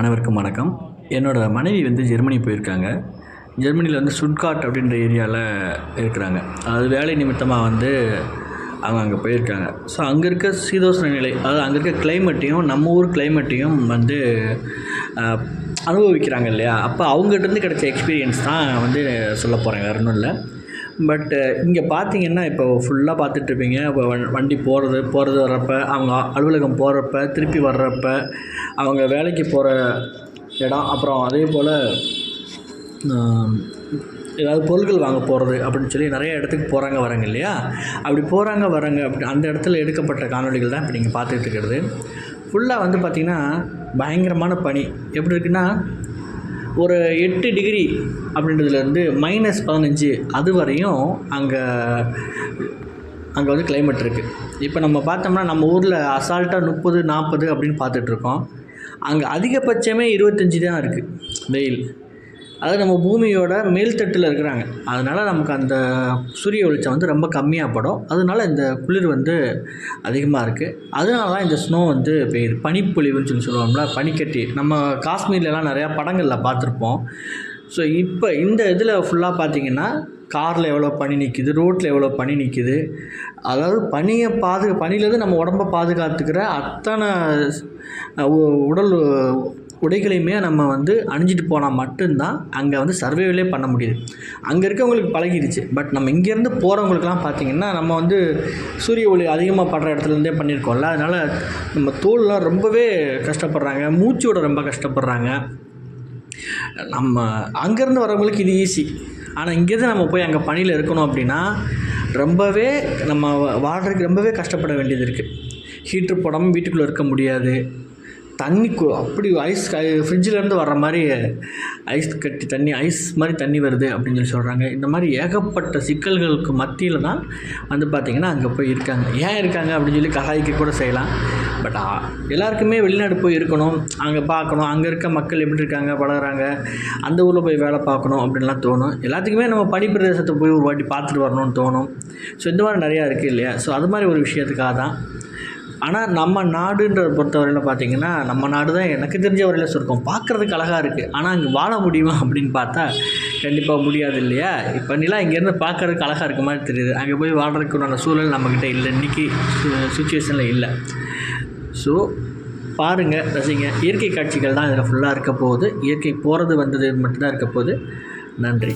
அனைவருக்கும் வணக்கம். என்னோடய மனைவி வந்து ஜெர்மனி போயிருக்காங்க. ஜெர்மனியில் வந்து சுட்காட் அப்படின்ற ஏரியாவில் இருக்கிறாங்க. அதாவது வேலை நிமித்தமாக வந்து அவங்க அங்கே போயிருக்காங்க. ஸோ அங்கே இருக்க சீதோஷ்ண நிலை அதாவது அங்கே இருக்க கிளைமேட்டையும் நம்ம ஊர் கிளைமேட்டையும் வந்து அனுபவிக்கிறாங்க இல்லையா? அப்போ அவங்ககிட்டருந்து கிடைச்ச எக்ஸ்பீரியன்ஸ் தான் வந்து சொல்ல போகிறேன் வேறு ஒன்றும் இல்லை. பட்டு uh, இங்கே பார்த்தீங்கன்னா இப்போ ஃபுல்லாக பார்த்துட்ருப்பீங்க இப்போ வண்டி போகிறது போகிறது வர்றப்ப அவங்க அலுவலகம் போகிறப்ப திருப்பி வர்றப்ப அவங்க வேலைக்கு போகிற இடம் அப்புறம் அதே போல் ஏதாவது பொருட்கள் வாங்க போகிறது அப்படின்னு சொல்லி நிறைய இடத்துக்கு போகிறாங்க வராங்க இல்லையா? அப்படி போகிறாங்க வராங்க அப்படி அந்த இடத்துல எடுக்கப்பட்ட காணொளிகள் தான் இப்போ நீங்கள் பார்த்துட்டு இருக்கிறது. ஃபுல்லாக வந்து பார்த்திங்கன்னா பயங்கரமான பனி எப்படி இருக்குன்னா ஒரு எட்டு டிகிரி அப்படின்றதுலேருந்து மைனஸ் பதினஞ்சு அது வரையும் அங்கே அங்கே வந்து கிளைமேட் இருக்குது இப்போ நம்ம பார்த்தோம்னா நம்ம ஊரில் அசால்ட்டாக முப்பது நாற்பது அப்படின்னு பார்த்துட்ருக்கோம் அங்கே அதிகபட்சமே இருபத்தஞ்சி தான் இருக்குது வெயில். அதாவது நம்ம பூமியோட மேல்தட்டில் இருக்கிறாங்க. அதனால் நமக்கு அந்த சூரிய வெளிச்சம் வந்து ரொம்ப கம்மியாக படும். அதனால இந்த குளிர் வந்து அதிகமாக இருக்குது அதனால தான் இந்த ஸ்னோ வந்து பெய்யுது பனிப்பொழிவுன்னு சொல்லி சொல்லுவோம்ல பனிக்கட்டி. நம்ம காஷ்மீர்லலாம் நிறையா படங்களில் பார்த்துருப்போம். ஸோ இப்போ இந்த இதில் ஃபுல்லாக பார்த்தீங்கன்னா காரில் எவ்வளோ பனி நிற்கிது ரோட்டில் எவ்வளோ பனி நிற்கிது அதாவது பனியை பாது பனிலேருந்து நம்ம உடம்ப பாதுகாத்துக்கிற அத்தனை உடல் உடைகளையுமே நம்ம வந்து அணிஞ்சிட்டு போனால் மட்டும்தான் அங்கே வந்து சர்வேவிலே பண்ண முடியுது. அங்கே இருக்கவங்களுக்கு பழகிடுச்சு. பட் நம்ம இங்கேருந்து போகிறவங்களுக்குலாம் பார்த்திங்கன்னா நம்ம வந்து சூரிய ஒளி அதிகமாக படுற இடத்துலேருந்தே பண்ணியிருக்கோம்ல அதனால் நம்ம தோல்லாம் ரொம்பவே கஷ்டப்படுறாங்க. மூச்சோட ரொம்ப கஷ்டப்படுறாங்க. நம்ம அங்கேருந்து வரவங்களுக்கு இது ஈஸி ஆனால் இங்கேருந்து நம்ம போய் அங்கே பணியில் இருக்கணும் அப்படின்னா ரொம்பவே நம்ம வாழ்கிறதுக்கு ரொம்பவே கஷ்டப்பட வேண்டியது இருக்குது ஹீட்ரு போடாமல் வீட்டுக்குள்ளே இருக்க முடியாது. தண்ணி அப்படி ஐஸ் ஃப்ரிட்ஜிலேருந்து வர்ற மாதிரி ஐஸ் கட்டி தண்ணி ஐஸ் மாதிரி தண்ணி வருது அப்படின்னு சொல்லி சொல்கிறாங்க இந்த மாதிரி ஏகப்பட்ட சிக்கல்களுக்கு மத்தியில் தான் வந்து பார்த்திங்கன்னா அங்கே போய் இருக்காங்க. ஏன் இருக்காங்க அப்படின்னு சொல்லி கலாய்க்க கூட செய்யலாம். பட் எல்லாருக்குமே வெளிநாடு போய் இருக்கணும். அங்கே பார்க்கணும் அங்கே இருக்க மக்கள் எப்படி இருக்காங்க பழகிறாங்க அந்த ஊரில் போய் வேலை பார்க்கணும் அப்படின்லாம் தோணும். எல்லாத்துக்குமே நம்ம பனிப்பிரதேசத்தை போய் ஒரு வாட்டி பார்த்துட்டு வரணும்னு தோணும். ஸோ இந்த மாதிரி நிறையா இருக்குது இல்லையா? ஸோ அது மாதிரி ஒரு விஷயத்துக்காக தான் ஆனால் நம்ம நாடுன்ற பொறுத்தவரையில் பார்த்தீங்கன்னா நம்ம நாடு தான் எனக்கு தெரிஞ்ச வரையில் சுருக்கம். பார்க்குறதுக்கு அழகாக இருக்குது ஆனால் அங்கே வாழ முடியுமா அப்படின்னு பார்த்தா கண்டிப்பாக முடியாது இல்லையா? இப்போ நிலா இங்கேருந்து பார்க்குறதுக்கு அழகாக இருக்க மாதிரி தெரியுது. அங்கே போய் வாழ்கிறதுக்கு உண்டான சூழல் நம்மக்கிட்ட இல்லை. இன்றைக்கி சுச்சுவேஷனில் இல்லை. ஸோ பாருங்கள் ரசிங்க. இயற்கை காட்சிகள் தான் இதில் ஃபுல்லாக இருக்க போகுது. இயற்கை போகிறது வந்தது மட்டும்தான் இருக்க போகுது. நன்றி.